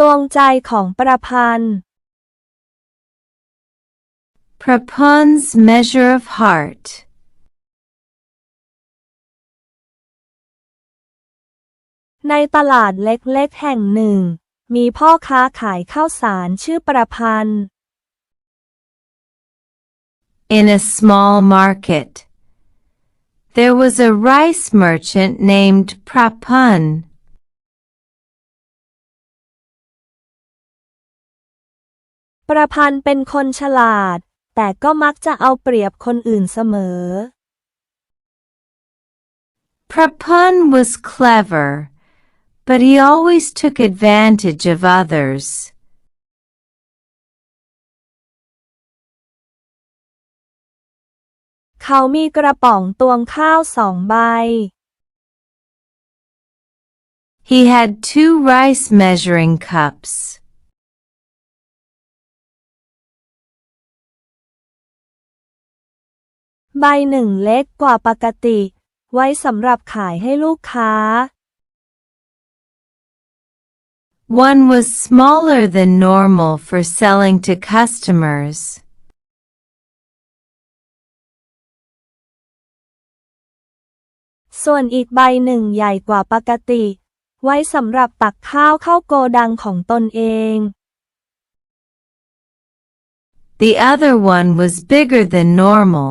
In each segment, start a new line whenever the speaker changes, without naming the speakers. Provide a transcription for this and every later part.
ตวงใจของประพันธ์
Prapun's measure of heart.
ในตลาดเล็กๆแห่งหนึ่ง มีพ่อค้าขายข้าวสารชื่อประพันธ์
In a small market, there was a rice merchant named Prapun.
ประพันธ์เป็นคนฉลาด แต่ก็มักจะเอาเปรียบคนอื่นเสมอ
Prapun was clever, but he always took advantage of others.
เขามีกระป๋องตวงข้าวสองใบ
He had two rice measuring cups.
ใบหนึ่งเล็กกว่าปกติ ไว้สำหรับขายให้ลูกค้า
One was smaller than normal for selling to customers.
ส่วนอีกใบหนึ่งใหญ่กว่าปกติ ไว้สำหรับตักข้าวเข้าโกดังของตนเอง
The other one was bigger than normal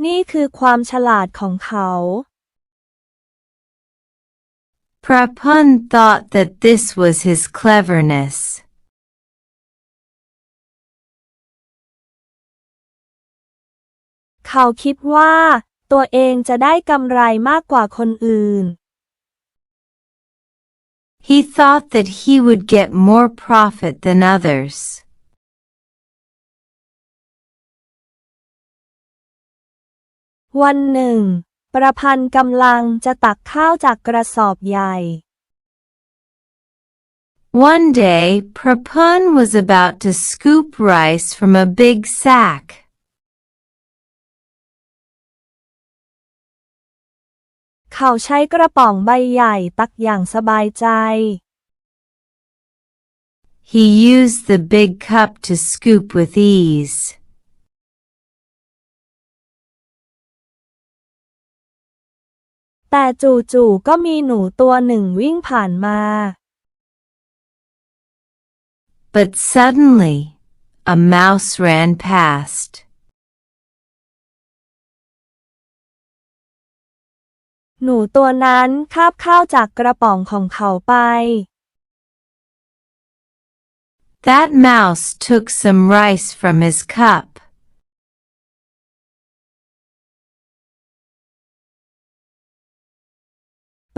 ประพันธ์คิดว่านี่คือความฉลาดของเขา
Prapun thought that this was his cleverness.
เขาคิดว่าตัวเองจะได้กำไรมากกว่าคนอื่น
He thought that he would get more profit than others.
วันหนึ่ง ประพันธ์กำลังจะตักข้าวจากกระสอบใหญ่
One day, Prapun was about to scoop rice from a big sack.
เขาใช้กระป๋องใบใหญ่ตักอย่างสบายใจ
He used the big cup to scoop with ease.
แต่จู่ๆก็มีหนูตัวหนึ่งวิ่งผ่านมา
But suddenly, a mouse ran past.
หนูตัวนั้นคาบข้าวจากกระป๋องของเขาไป
That mouse took some rice from his cup.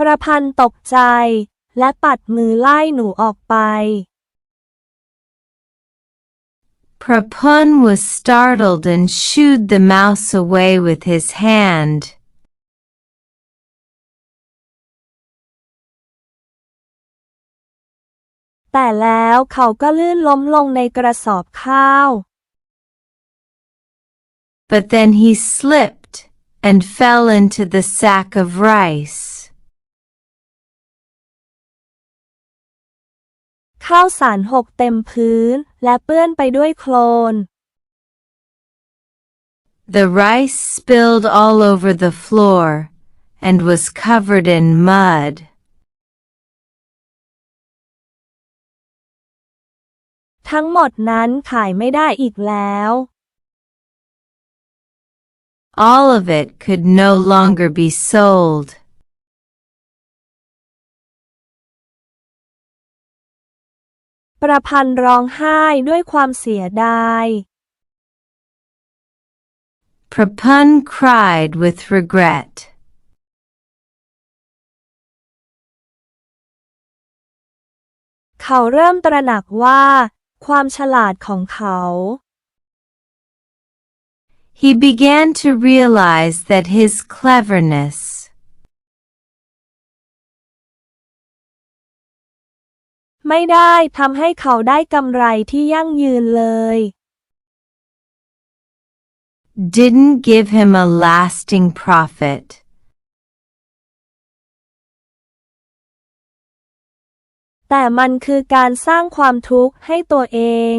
ประพันธ์ตกใจ และปัดมือไล่หนูออกไป
Prapun was startled and shooed the mouse away with his hand.
แต่แล้วเขาก็ลื่นล้มลงในกระสอบข้าว
But then he slipped and fell into the sack of rice.
ข้าวสารหกเต็มพื้น และเปื้อนไปด้วยโคลน
The rice spilled all over the floor and was covered in mud.
ทั้งหมดนั้นขายไม่ได้อีกแล้ว
All of it could no longer be sold.
ประพันธ์ร้องไห้ด้วยความเสียดาย
Prapun cried with regret.
เเขาเริ่มตระหนักว่า ความฉลาดของเขา
He began to realize that his cleverness
ไม่ได้ทำให้เขาได้กำไรที่ยั่งยืนเลย
didn't give him a lasting profit.
แต่มันคือการสร้างความทุกข์ให้ตัวเอง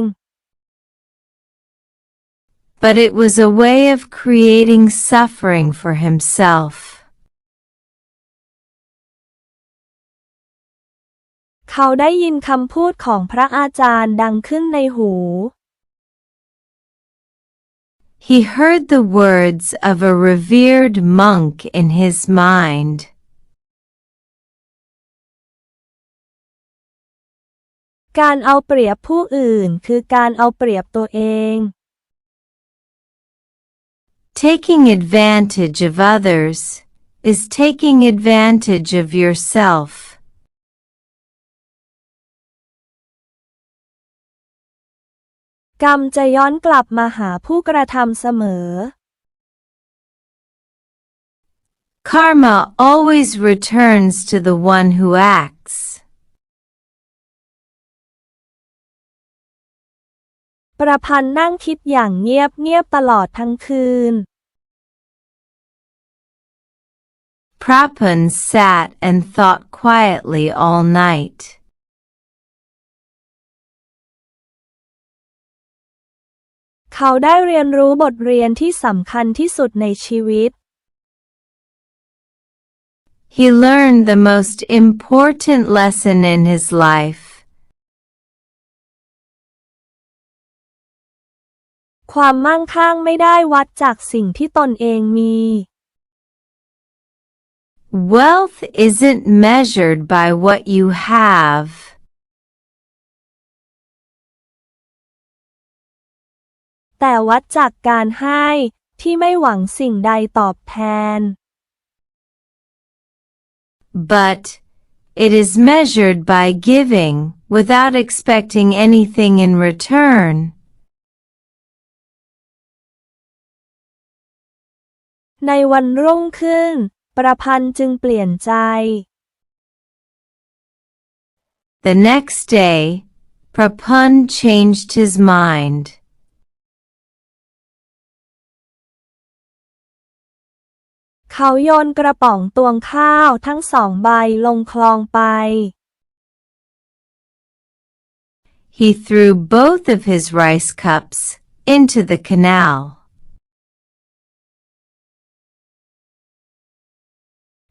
But it was a way of creating suffering for himself.
เขาได้ยินคำพูดของพระอาจารย์ดังขึ้นในหู
He heard the words of a revered monk in his mind.
การเอาเปรียบผู้อื่นคือการเอาเปรียบตัวเอง
Taking advantage of others is taking advantage of yourself.
กรรมจะย้อนกลับมาหาผู้กระทำเสมอ
Karma always returns to the one who acts.
ประพันธ์นั่งคิดอย่างเงียบเงียบตลอดทั้งคืน
Prapan sat and thought quietly all night.
เขาได้เรียนรู้บทเรียนที่สำคัญที่สุดในชีวิต
He learned the most important lesson in his life.
ความมั่งคั่งไม่ได้วัดจากสิ่งที่ตนเองมี
Wealth isn't measured by what you have.
แต่วัดจากการให้ที่ไม่หวังสิ่งใดตอบแทน
But it is measured by giving without expecting anything in return.
ในวันรุ่งขึ้น ประพันธ์จึงเปลี่ยนใจ
The next day, Prapun changed his mind.
เขาโยนกระป๋องตวงข้าวทั้งสองใบลงคลองไป
He threw both of his rice cups into the canal.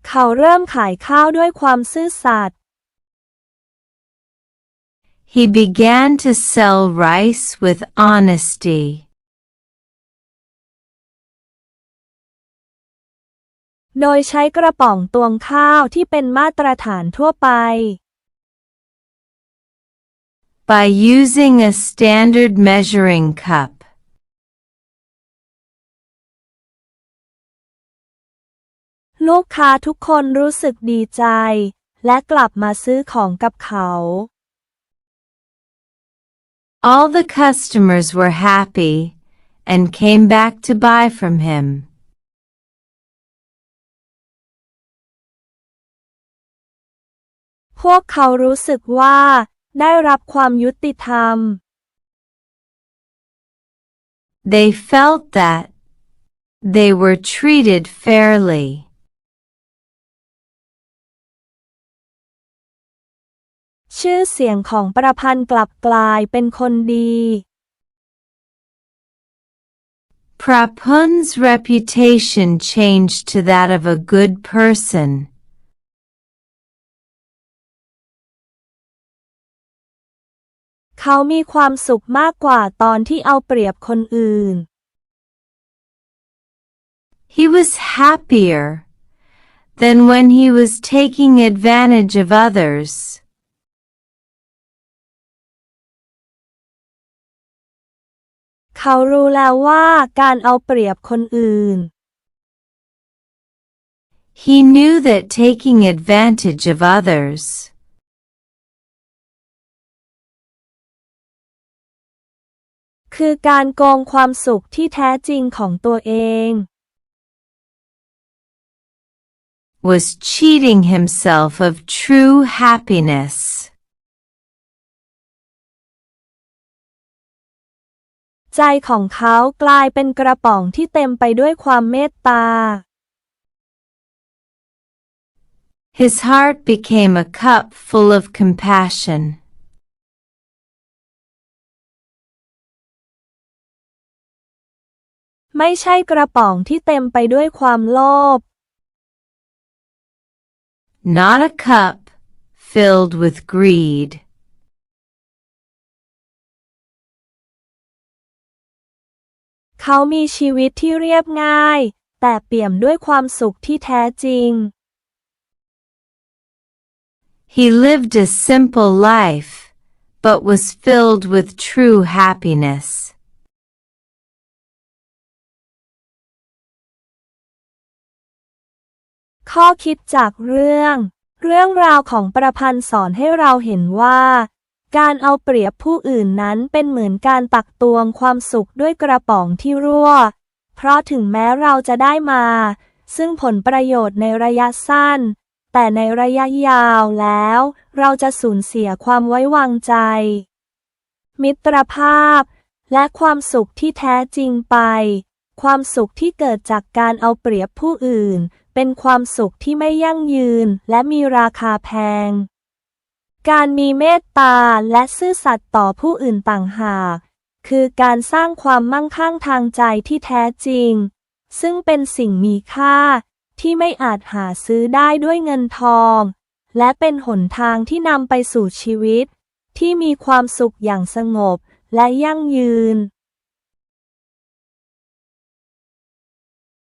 เขาเริ่มขายข้าวด้วยความซื่อสัตย์
He began to sell rice with honesty.
โดยใช้กระป๋องตวงข้าวที่เป็นมาตรฐานทั่วไป
By using a standard measuring cup.
ลูกค้าทุกคนรู้สึกดีใจ และกลับมาซื้อของกับเขา
All the customers were happy and came back to buy from him.
พวกเขารู้สึกว่า ได้รับความยุติธรรม
They felt that they were treated fairly.
ชื่อเสียงของประพันธ์กลับกลายเป็นคนดี
Prapun's reputation changed to that of a good person.
เขามีความสุขมากกว่าตอนที่เอาเปรียบคนอื่น
He was happier than when he was taking advantage of others.
เขารู้แล้วว่าการเอาเปรียบคนอื่น
He knew that taking advantage of others
คือการโกงความสุขที่แท้จริงของตัวเอง
was cheating himself of true happiness.
ใจของเขากลายเป็นกระป๋องที่เต็มไปด้วยความเมตตา
His heart became a cup full of compassion.
ไม่ใช่กระป๋องที่เต็มไปด้วยความโลภ
not a cup filled with greed.
เขามีชีวิตที่เรียบง่าย แต่เปี่ยมด้วยความสุขที่แท้จริง
He lived a simple life, but was filled with true happiness.
ข้อคิดจากเรื่อง เรื่องราวของประพันธ์สอนให้เราเห็นว่า การเอาเปรียบผู้อื่นนั้นเป็นเหมือนการตักตวงความสุขด้วยกระป๋องที่รั่ว เพราะถึงแม้เราจะได้มา ซึ่งผลประโยชน์ในระยะสั้น แต่ในระยะยาวแล้ว เราจะสูญเสียความไว้วางใจ มิตรภาพ และความสุขที่แท้จริงไป ความสุขที่เกิดจากการเอาเปรียบผู้อื่น เป็นความสุขที่ไม่ยั่งยืนและมีราคาแพง การมีเมตตาและซื่อสัตย์ต่อผู้อื่นต่างหาก คือการสร้างความมั่งคั่งทางใจที่แท้จริง ซึ่งเป็นสิ่งมีค่าที่ไม่อาจหาซื้อได้ด้วยเงินทอง และเป็นหนทางที่นำไปสู่ชีวิต ที่มีความสุขอย่างสงบและยั่งยืน